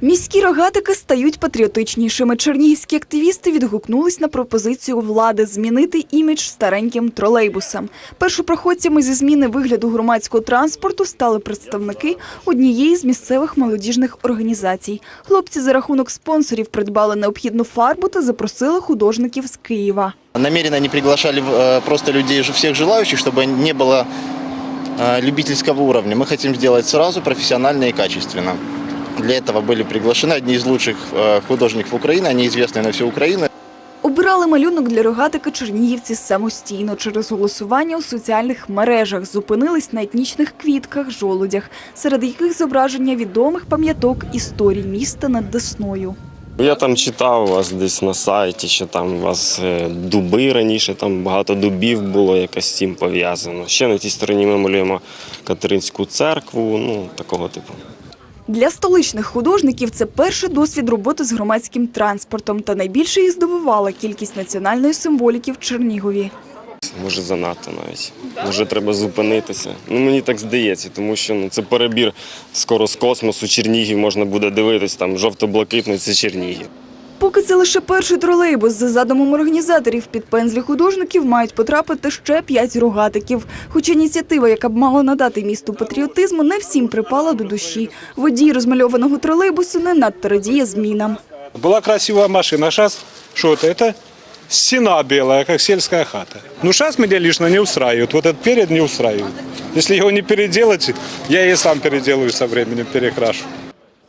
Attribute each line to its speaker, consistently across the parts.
Speaker 1: Міські рогатики стають патріотичнішими. Чернігівські активісти відгукнулись на пропозицію влади змінити імідж стареньким тролейбусам. Першопроходцями зі зміни вигляду громадського транспорту стали представники однієї з місцевих молодіжних організацій. Хлопці за рахунок спонсорів придбали необхідну фарбу та запросили художників з Києва.
Speaker 2: Намеренно не приглашали э, просто людей, ж- всех желающих, чтобы не было э, любительского уровня. Мы хотим сделать сразу профессионально и качественно. Для этого были приглашены одни из лучших э, художников Украины, они известны на всю Украину.
Speaker 1: Обирали малюнок для рогатика чернігівці самостійно через голосування у соціальних мережах. Зупинились на етнічних квітках, жолудях, серед яких зображення відомих пам'яток історій міста над Десною.
Speaker 3: Я там читав у вас десь на сайті, що там у вас е, дуби раніше, там багато дубів було якось з цим пов'язано. Ще на тій стороні ми малюємо Катеринську церкву, ну такого типу.
Speaker 1: Для столичних художників це перший досвід роботи з громадським транспортом. Та найбільше їх здивувала кількість національної символіки в Чернігові.
Speaker 3: Може занадто навіть. Може треба зупинитися. Ну мені так здається, тому що ну це перебір скоро з космосу. Чернігів можна буде дивитись, там жовто-блакитний це Чернігів.
Speaker 1: Поки це лише перший тролейбус, за задумом організаторів під пензлі художників мають потрапити ще п'ять рогатиків. Хоч ініціатива, яка б мала надати місту патріотизму, не всім припала до душі. Водій розмальованого тролейбусу не надто радіє змінам.
Speaker 4: Была красивая машина, сейчас что это? Это стена белая, как сельская хата. Ну, сейчас меня лично не устраивает. Вот этот перед не устраивает. Если его не переделать, я и сам переделаю со временем, перекрашу.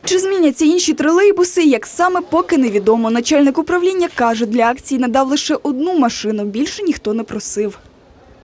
Speaker 1: Чи зміняться інші тролейбуси, як саме поки невідомо. Начальник управління каже, для акції надав лише одну машину, більше ніхто не просив.